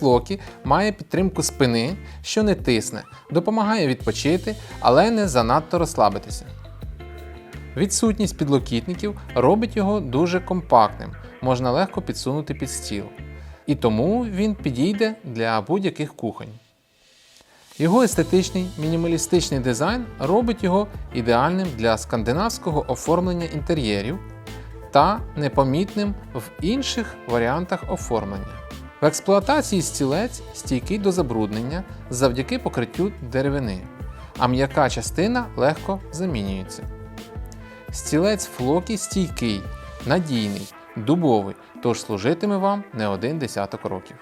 Флокі має підтримку спини, що не тисне, допомагає відпочити, але не занадто розслабитися. Відсутність підлокітників робить його дуже компактним, можна легко підсунути під стіл. І тому він підійде для будь-яких кухонь. Його естетичний мінімалістичний дизайн робить його ідеальним для скандинавського оформлення інтер'єрів та непомітним в інших варіантах оформлення. В експлуатації стілець стійкий до забруднення завдяки покриттю деревини, а м'яка частина легко замінюється. Стілець флокі стійкий, надійний, дубовий, тож служитиме вам не один десяток років.